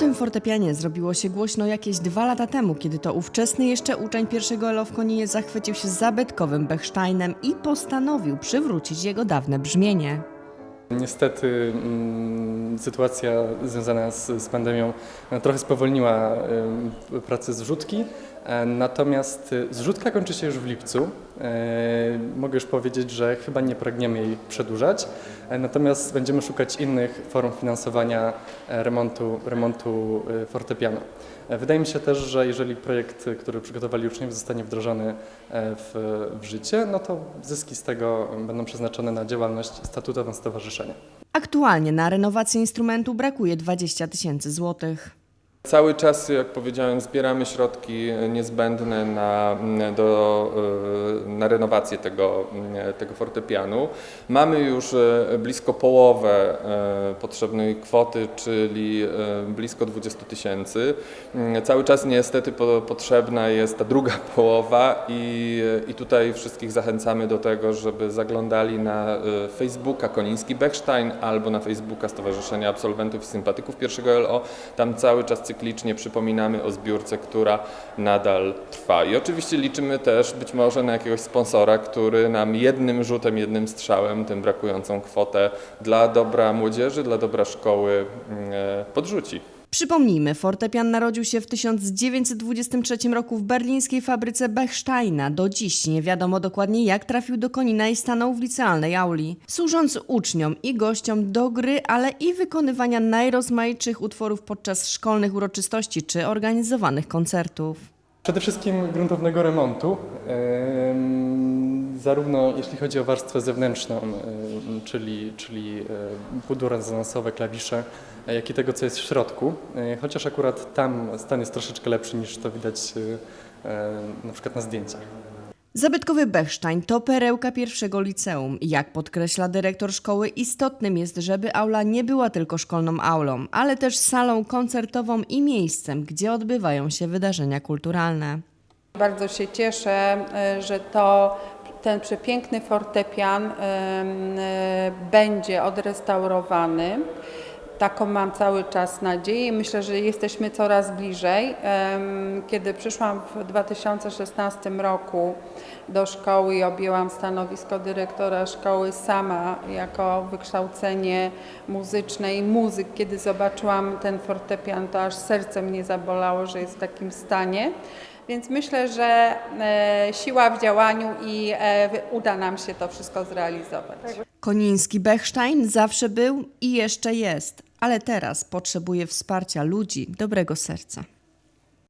tym fortepianie zrobiło się głośno jakieś dwa lata temu, kiedy to ówczesny jeszcze uczeń pierwszego ELO w Koninie zachwycił się zabytkowym Bechsteinem i postanowił przywrócić jego dawne brzmienie. Niestety mm, sytuacja związana z, z pandemią no, trochę spowolniła y, pracę zrzutki, e, natomiast y, zrzutka kończy się już w lipcu. E, Mogę już powiedzieć, że chyba nie pragniemy jej przedłużać, e, natomiast będziemy szukać innych form finansowania e, remontu, remontu fortepianu. E, Wydaje mi się też, że jeżeli projekt, który przygotowali uczniowie zostanie wdrożony e, w, w życie, no to zyski z tego będą przeznaczone na działalność statutową stowarzyszenia. Aktualnie na renowację instrumentu brakuje 20 tysięcy złotych. Cały czas, jak powiedziałem, zbieramy środki niezbędne na, do, e, na renowację tego, tego fortepianu. Mamy już e, blisko połowę e, potrzebnej kwoty, czyli e, blisko 20 tysięcy. Cały czas niestety po, potrzebna jest ta druga połowa i, i tutaj wszystkich zachęcamy do tego, żeby zaglądali na e, Facebooka Koniński Bechstein albo na Facebooka Stowarzyszenia Absolwentów i Sympatyków pierwszego LO. Tam cały czas cyklicznie przypominamy o zbiórce, która nadal trwa. I oczywiście liczymy też być może na jakiegoś sponsora, który nam jednym rzutem, jednym strzałem tę brakującą kwotę dla dobra młodzieży, dla dobra szkoły mm, e, podrzuci. Przypomnijmy, fortepian narodził się w 1923 roku w berlińskiej fabryce Bechsteina. Do dziś nie wiadomo dokładnie jak trafił do Konina i stanął w licealnej auli, służąc uczniom i gościom do gry, ale i wykonywania najrozmaitszych utworów podczas szkolnych uroczystości czy organizowanych koncertów. Przede wszystkim gruntownego remontu, em, zarówno jeśli chodzi o warstwę zewnętrzną, em, czyli, czyli e, pudło rezonansowe, klawisze, e, jak i tego, co jest w środku, E, chociaż akurat tam stan jest troszeczkę lepszy niż to widać e, e, na przykład na zdjęciach. Zabytkowy Bechstein to perełka pierwszego liceum. Jak podkreśla dyrektor szkoły, istotnym jest, żeby aula nie była tylko szkolną aulą, ale też salą koncertową i miejscem, gdzie odbywają się wydarzenia kulturalne. Bardzo się cieszę, e, że to ten przepiękny fortepian e, będzie odrestaurowany. Taką mam cały czas nadzieję myślę, że jesteśmy coraz bliżej. Kiedy przyszłam w 2016 roku do szkoły i objęłam stanowisko dyrektora szkoły sama jako wykształcenie muzyczne i muzyk, kiedy zobaczyłam ten fortepian, to aż serce mnie zabolało, że jest w takim stanie. Więc myślę, że e, siła w działaniu i e, uda nam się to wszystko zrealizować. Koniński Bechstein zawsze był i jeszcze jest, ale teraz potrzebuje wsparcia ludzi dobrego serca.